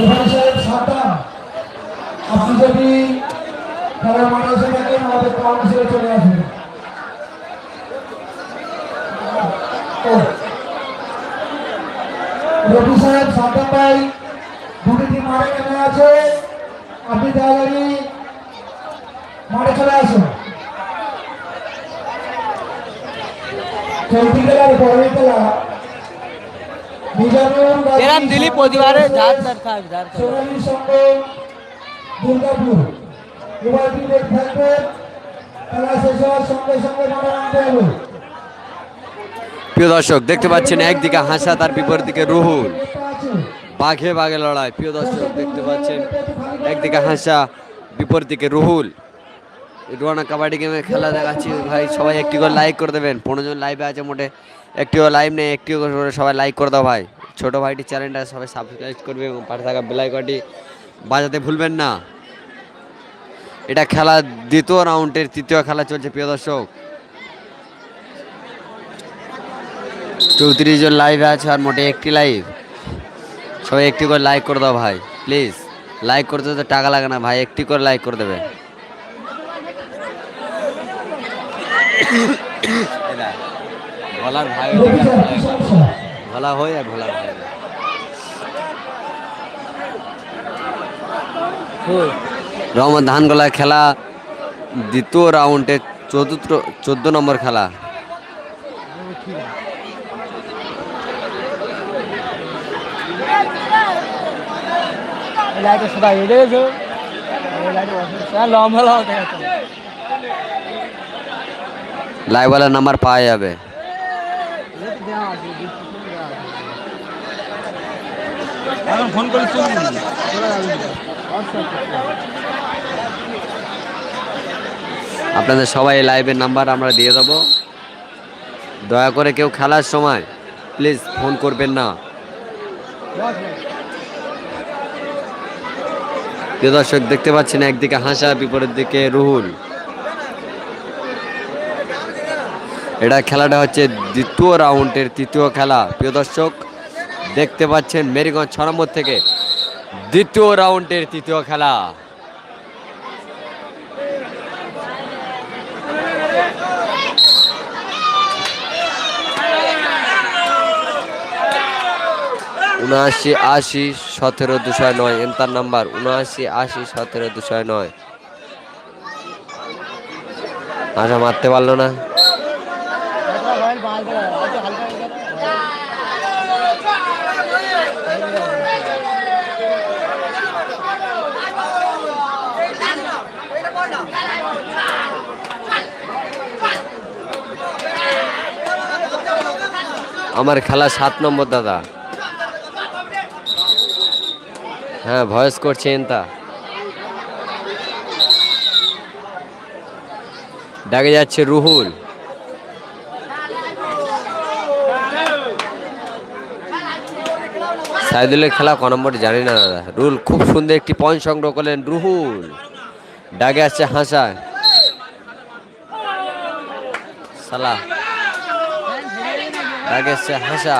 Referee আপনি যদি খেলার মাঠে থাকেন, আমাদের কাউন্সিলে চলে আসবেন রবি সাহেব, সাবধান ভাই, দুটি টিম মাঠে আছে। আপনি তাড়াতাড়ি মাঠে চলে আসুন। চলতি খেলার পরের দুর্গাপুর এবার থাকবে খেলা শেষ হওয়ার সঙ্গে সঙ্গে মাঠে নামতে হবে প্রিয় দর্শক দেখতে পাচ্ছেন একদিকে হাসা তার বিপরীত দিকে রুহুল। বাঘে বাঘে লড়াই প্রিয় দর্শক দেখতে পাচ্ছেন একদিকে হাসা বিপরীত দিকে রুহুল। রুয়ানা কাবাডি গেমে খেলা দেখাচ্ছি ভাই সবাই একটি করে লাইক করে দেবেন। পনেরো জন লাইভে আছে মোটে। একটিও লাইভ নেই, একটিও করে সবাই লাইক করে দাও ভাই। ছোট ভাইটি চ্যানেলটা সবাই সাবস্ক্রাইব করবে এবং পাশে থাকা বেলাইকটি বাজাতে ভুলবেন না। এটা খেলা দ্বিতীয় রাউন্ডের তৃতীয় খেলা চলছে, প্রিয় দর্শক। চৌত্রিশ জন লাইভে আছে আর মোটে একটি লাইভ সবাই একটি করে লাইক করে দাও ভাই প্লিজ লাইক করতে তো টাকা লাগে না ভাই, একটি করে লাইক করে দেবে। ভোলার ভাই ভোলা হয়ে আর ভোলার ভাই রহমত ধানগোলা খেলা দ্বিতীয় রাউন্ডে চতুর্থ চোদ্দ নম্বর খেলা। লাইটে সবাই এড়ে গেছো। লম্বা লম্বা দেখা নাম্বার পাওয়া যাবে। ফোন আপনাদের সবাই লাইভের নাম্বার আমরা দিয়ে দেবো। দয়া করে কেউ খেলার সময় প্লিজ ফোন করবেন না। প্রিয় দর্শক, দেখতে পাচ্ছেন একদিকে হাসা, বিপরীত দিকে রুহুল। এটা খেলাটা হচ্ছে দ্বিতীয় রাউন্ডের তৃতীয় খেলা। প্রিয় দর্শক দেখতে পাচ্ছেন মেরিগঞ্জ ছ নম্বর থেকে দ্বিতীয় রাউন্ডের তৃতীয় খেলা। উনআশি আশি সতেরো দুশো নয়, এম তার নাম্বার, উনআশি আশি সতেরো দুশো নয়। আচ্ছা মারতে পারল না। আমার খেলা সাত নম্বর, দাদা। হ্যাঁ ভয়েস করছেন তা ডাকে যাচ্ছে রুহুল। সাইদুলের খেলা ক নম্বর জানি না, দাদা। রুল খুব সুন্দর একটি পয়েন্ট সংগ্রহ করলেন রুহুল। ডাকে আসছে হাসা সালা আসছে হাসা।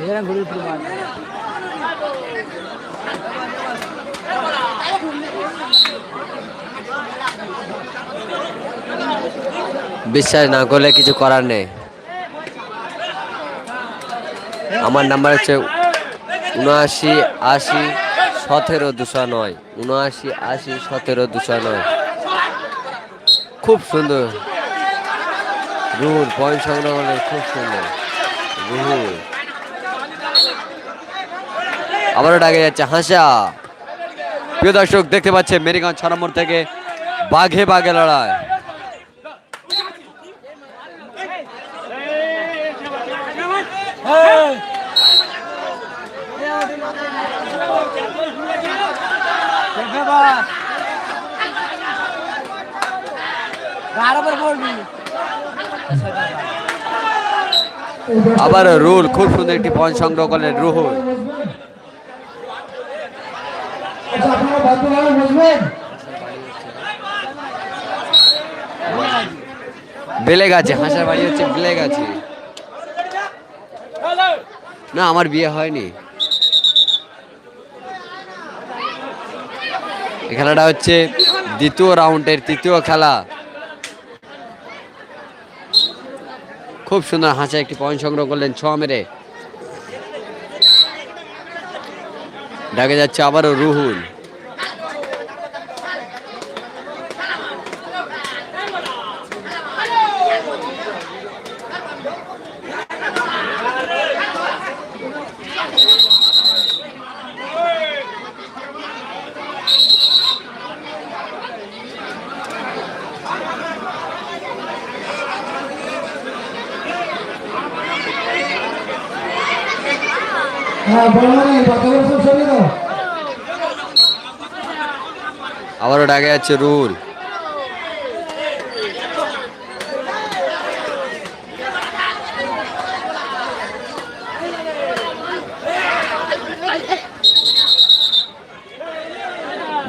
এখানে ঘুরে বিশ্বাস না করলে কিছু করার নেই। আমার নাম্বার হচ্ছে উনআশি আশি সতেরো দুশো নয়। উনআশি আশি সতেরো দুশো নয়। খুব সুন্দর। রুহুল পয়েন্ট সংগ্রহ করলেন খুব সুন্দর। রুহুল। আবারও ডাকে যাচ্ছে, হাসা। প্রিয় দর্শক, দেখতে পাচ্ছে মেরিগঞ্জ ছ নম্বর থেকে বাঘে বাঘে লড়াই গাড়ো পর পড়বি আবার রুল, খুব সুন্দর একটি পয়েন্ট সংগ্রহ করলেন রুহুল। বেলে গেছে হাঁসার বাড়ি হচ্ছে বেলে গেছে না, আমার বিয়ে হয়নি। খেলাটা হচ্ছে দ্বিতীয় রাউন্ডের তৃতীয় খেলা। খুব সুন্দর হাসে একটি পয়েন্ট সংগ্রহ করলেন ছ মেরে। ডাকে যাচ্ছে আবারও রুহুল। আবারও ডাকে যাচ্ছে রুল।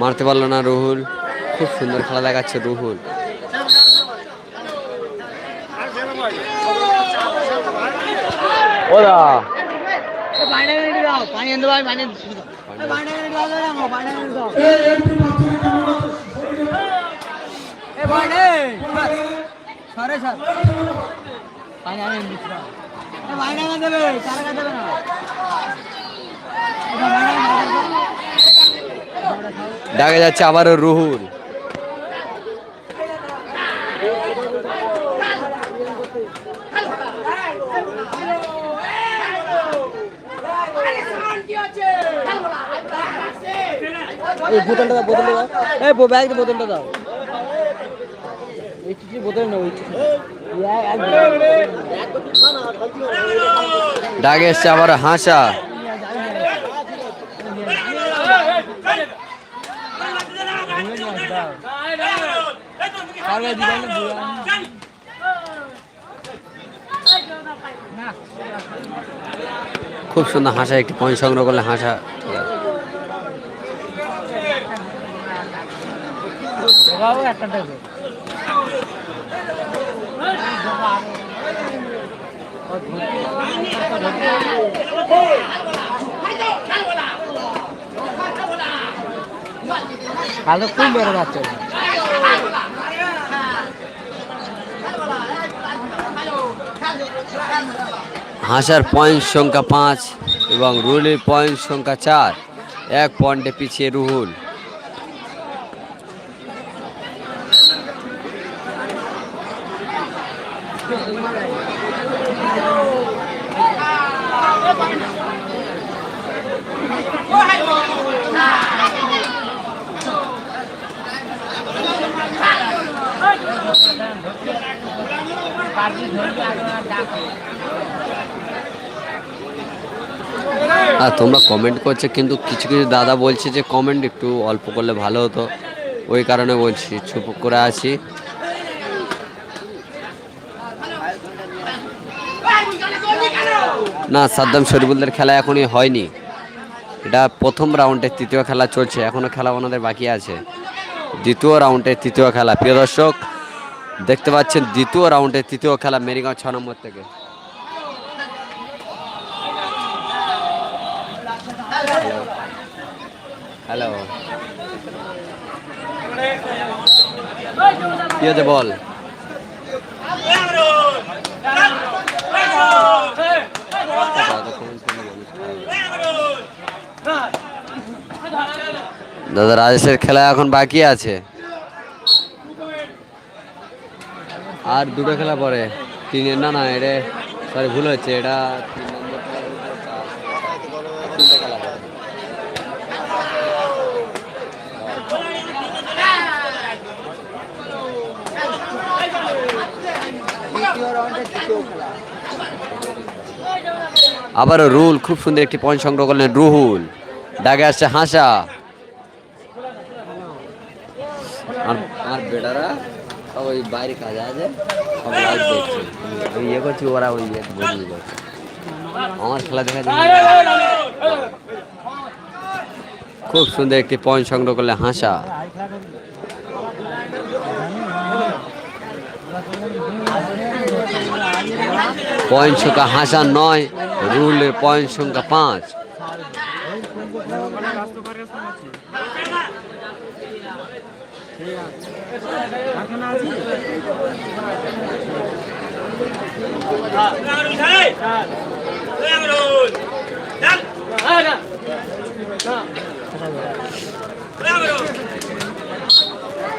মারতে পারল না রুহুল। খুব সুন্দর খেলা দেখাচ্ছে রুহুল। ওরা। দাও পানি এনে দাও পানি এনে দাও। ডাকে যাচ্ছে আবারও রুহুল বোতলটা দাও বোতলটা দাও। এই বো- ব্যাগটা বোতলটা দাও। এই চিঠি বোতল না ওই চিঠি ডাকে এসছে আবার হাসা। খুব সুন্দর হাসা, একটি পয়েন্ট সংগ্রহ করলে হাসা। দেবে খুব বেড়ে যাচ্ছে? হাসার পয়েন্ট সংখ্যা পাঁচ এবং রুলের পয়েন্ট সংখ্যা চার। এক পয়েন্টে পিছিয়ে রুহুল। আর তোমরা কমেন্ট করছে, কিন্তু কিছু কিছু দাদা বলছে যে কমেন্ট একটু অল্প করলে ভালো হতো। ওই কারণে বলছি, চুপ করে আছি। না, সাদ্দাম শরীফুলদের খেলা এখনই হয়নি। এটা প্রথম রাউন্ডের তৃতীয় খেলা চলছে, এখনও খেলা ওনাদের বাকি আছে। দ্বিতীয় রাউন্ডের তৃতীয় খেলা। প্রিয় দর্শক, দেখতে পাচ্ছেন, দ্বিতীয় রাউন্ডের তৃতীয় খেলা মেরিগাঁও ছ নম্বর থেকে। হ্যালো কি হয়েছে বল দাদা রাজেশের খেলা এখন বাকি আছে। আর দুটো খেলা পরে। তিনের না না, এটা সরি ভুল হচ্ছে। এটা তিন নম্বর খেলার ভিতরে চার, তিনটে খেলা পরে আবারও রুল, খুব সুন্দর একটি পয়েন্ট সংগ্রহ করলেন রুহুল। ডাকে আসছে হাসা। আর বেটারা, ওই বাইরে কাজে আছে আমি ইয়ে করছি, ওরা ওই ইয়ে বদলি করছে। আমার খেলা দেখা খুব সুন্দর একটি পয়েন্ট সংগ্রহ করলে হাসা। পয়েন্ট সংখ্যা হাসা নয় রুলের পয়েন্ট সংখ্যা পাঁচ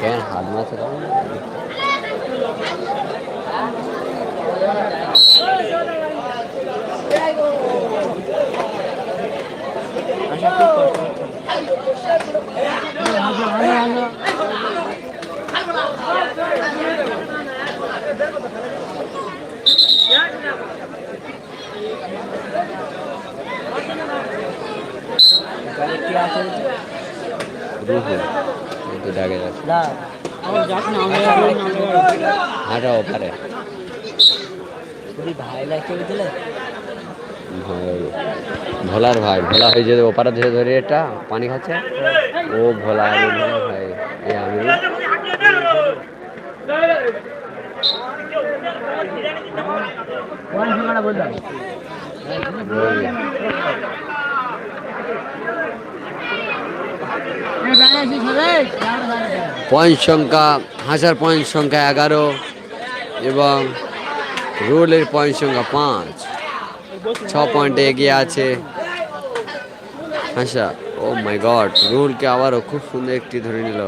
কেন হাত মাছে কিন্তু ডাকে যাচ্ছে হাঁটা ওপারে ভাই ভোলার ভাই ভোলা হয়ে যে ওপারে ধরে ধরে এটা পানি খাচ্ছে। ও ভোলা ভোলা ভাই এ আমি। পয়েন্ট সংখ্যা হাজার পয়েন্ট সংখ্যা এগারো এবং রুলের পয়েন্ট সংখ্যা পাঁচ। ছ পয়েন্টে এগিয়ে আছে। আচ্ছা ও মাই গড, রুলকে আবারও খুব সুন্দর একটি ধরে নিল।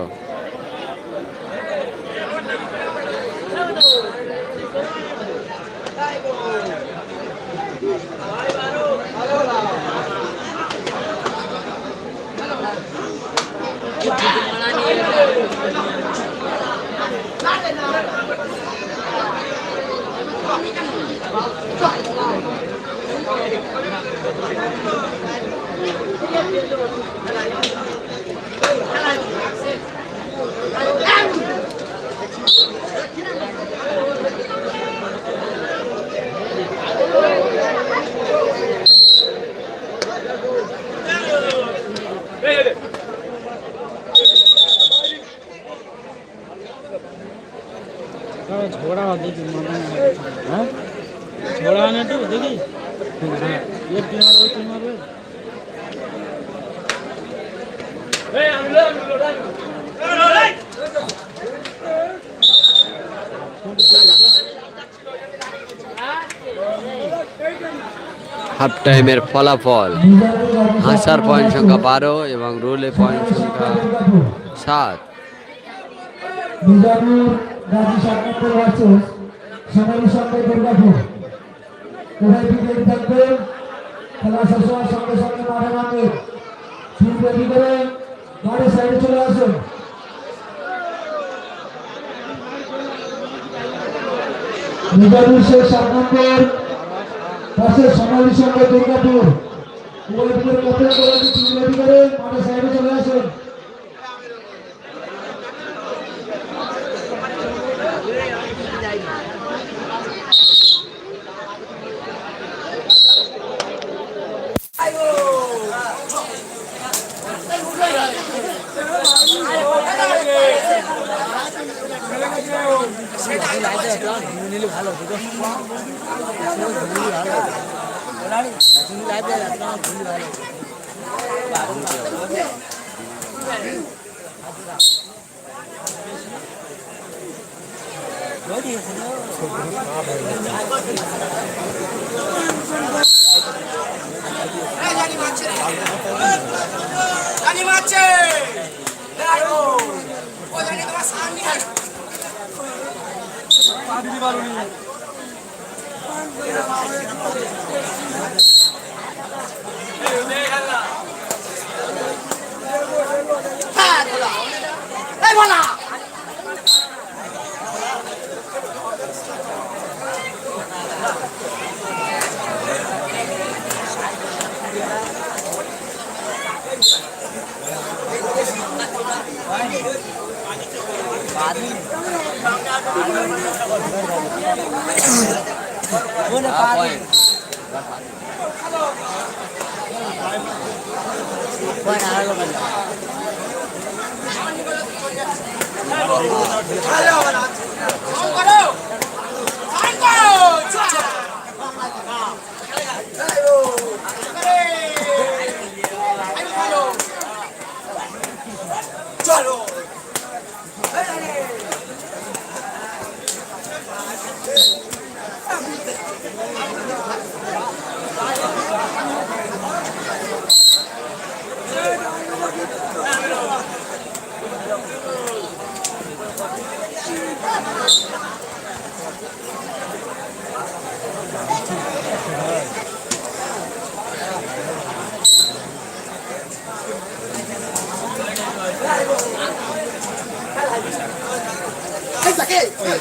ঝোড়া দেখি হ্যাঁ ঝোড়া না একটু দেখি হ্যাঁ এক টিম আর ওই টিম হবে হাফ টাইমের ফলাফল। হাসার পয়েন্ট সংখ্যা বারো এবং রুলের পয়েন্ট সংখ্যা সাত। মিজানুর গাজী সাতনাথের ভার্সেস সোনালী সঙ্গে দুর্গাপুর উভয় বিজয়ী থাকবে। খেলা শেষ হওয়ার সঙ্গে সঙ্গে মাঠে নামবে। ফিল্ড করে মাঠের সাইডে চলে আসুন। সোনালী সঙ্গে দুর্গাপুর। করে মাঠের সাইডে চলে আসুন। ওনে Yeah.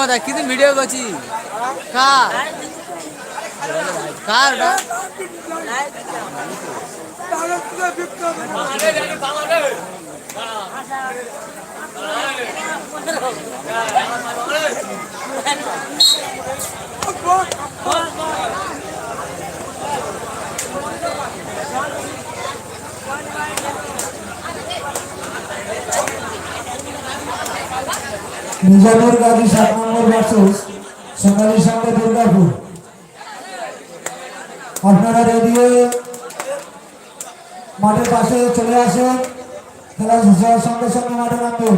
মাথা কিন্তু ভিডিও করছি? কার? কার ওটা? নিজামের গাজী সাত নম্বর ভার্সেস সোনালী সঙ্গে দুর্গাপুর। আপনারা রেডি হয়ে মাঠের পাশে চলে আসেন। খেলা শেষ হওয়ার সঙ্গে সঙ্গে মাঠে নামবেন।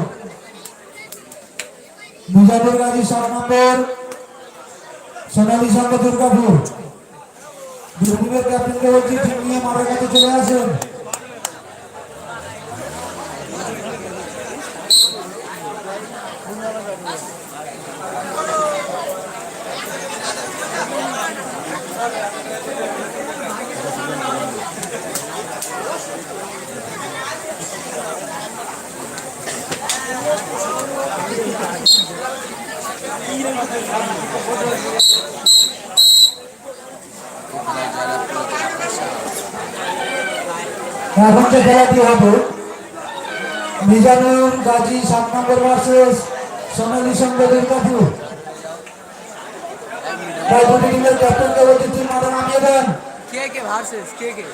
নিজামের গাজী সাত নম্বর, সোনালী সঙ্গে দুর্গাপুর। দুর্গপুরের ক্যাপ্টেনকে বলছি টিম নিয়ে মাঠের কাছে চলে আসেন। এখন যে খেলাটি হবে। মিজানুর গাজী সাত নম্বর ভার্সেস সোনালী সংবাদের কাপু তাই দুটি টিমের ক্যাপ্টেন কে বলছি টিম আরও নামিয়ে দেন। কে কে ভার্সেস কে কে?